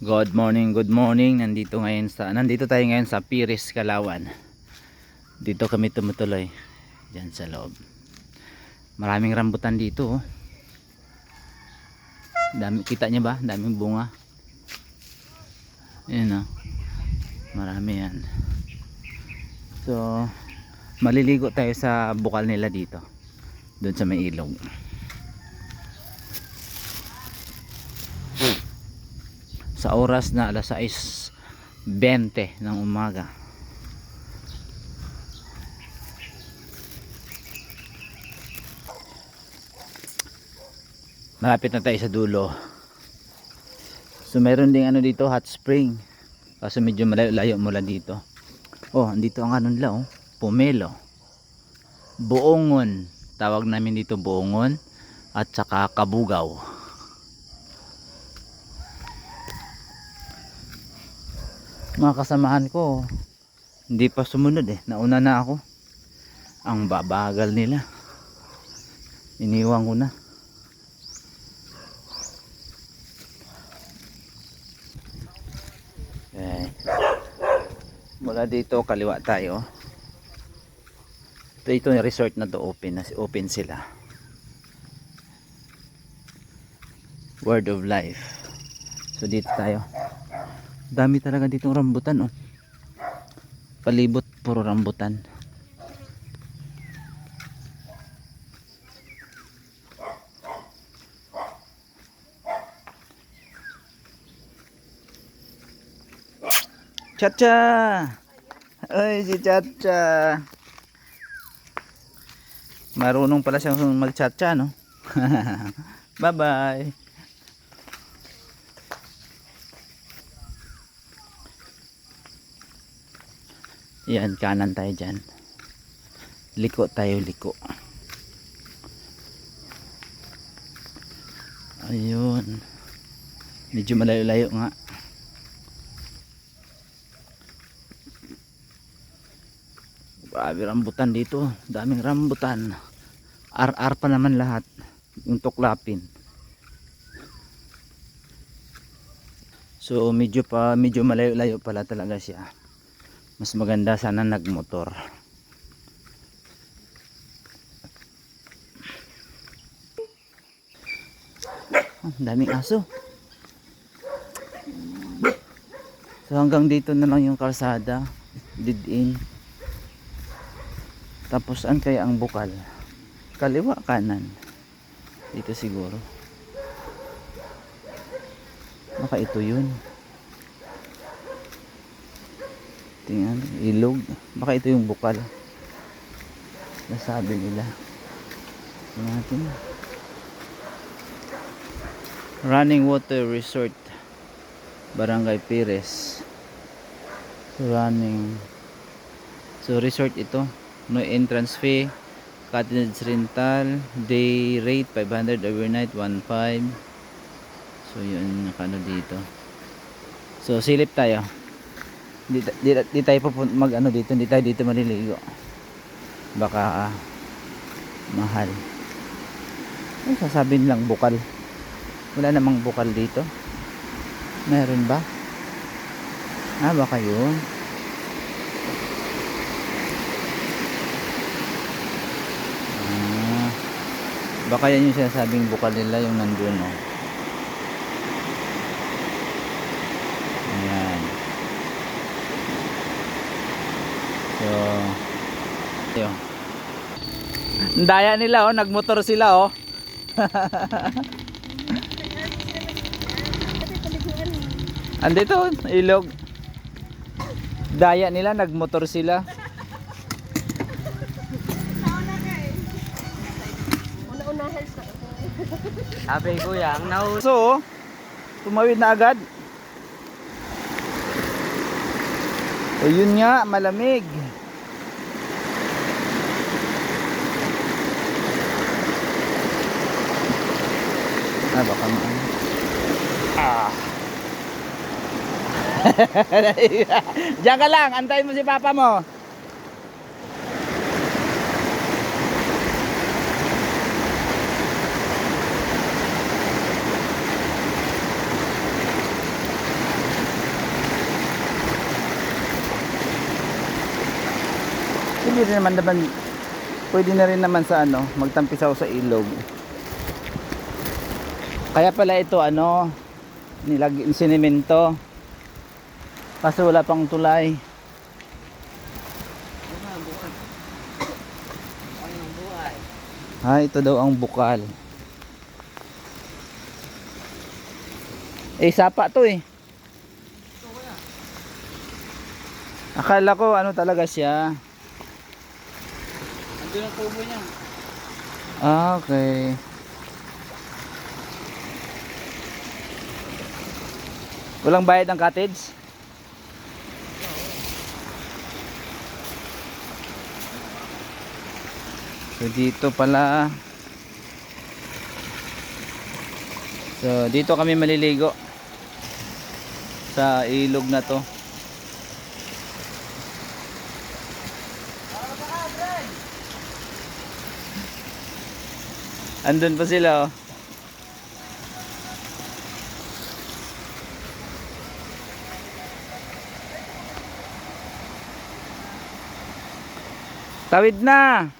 Good morning, good morning. Nandito ngayon sa nandito tayo ngayon sa Piris, Kalawan. Dito kami tumutuloy diyan sa loob. Maraming rambutan dito oh. Dami kita niya ba? Daming bunga. Ayun oh. Marami yan. So maliligo tayo sa bukal nila dito. Doon sa may ilog. Sa oras na alas 6.20 ng umaga. Malapit na tayo sa dulo. So meron ding ano dito hot spring. Kaso medyo malayo-layo mula dito. Oh andito ang ano nila oh pomelo buongon. Tawag namin dito buongon at saka kabugaw mga kasamahan ko. Hindi pa sumunod eh. Nauna na ako. Ang babagal nila. Iniwan ko na. Okay. mula dito kaliwa tayo. Ito ito yung resort na to open open sila. Word of life. So dito tayo dami talaga ditong rambutan oh. palibot puro rambutan. Chacha! Ay si Chacha. Marunong pala siyang mag chacha no? Bye Yan, kanan tayo dyan. Liko tayo, liko. Ayun. Medyo malayo-layo nga. Grabe rambutan dito. Daming rambutan. RR pa naman lahat. Yung tuklapin. So medyo pa medyo malayo-layo pala talaga siya mas maganda sana nagmotor. Ang daming aso. So hanggang dito na lang yung kalsada. Dead in. Tapos an kaya ang bukal? Kaliwa kanan. Dito siguro. Baka ito yun tingnan ilog. Baka ito yung bukal. Nasabi nila. Tingnan natin. Running water resort barangay Pires. Running. So resort ito. No entrance fee. Cottage rental. Day rate 500 overnight 1.5 so yun nakano dito. So silip tayo di, di, di tayo papun- mag ano dito hindi tayo dito maliligo. Baka ah, mahal. Ay sasabihin lang bukal? Wala namang bukal dito. Meron ba? Ah baka yun. Ah, baka yan yung sinasabing bukal nila yung nandun oh. Yun. Daya nila oh, nagmotor sila oh. Andito ilog. Daya nila nagmotor sila. Sabi kuya, ang naus. So, tumawid na agad. O yun nga, malamig. Ah, baka maano. Ah. Diyan ka lang, antayin mo si papa mo. Pwede rin naman naman pwede na rin naman sa ano, magtampisaw sa ilog. Kaya pala ito ano, nilag sinemento. Kasi wala pang tulay. Ah, ito daw ang bukal. Eh, sapa to eh. Akala ko ano talaga siya. Andun ang tubo niya. Ah, okay. Walang bayad ng cottage? So dito pala So dito kami maliligo sa ilog na to. Andun pa sila oh. Tawid na.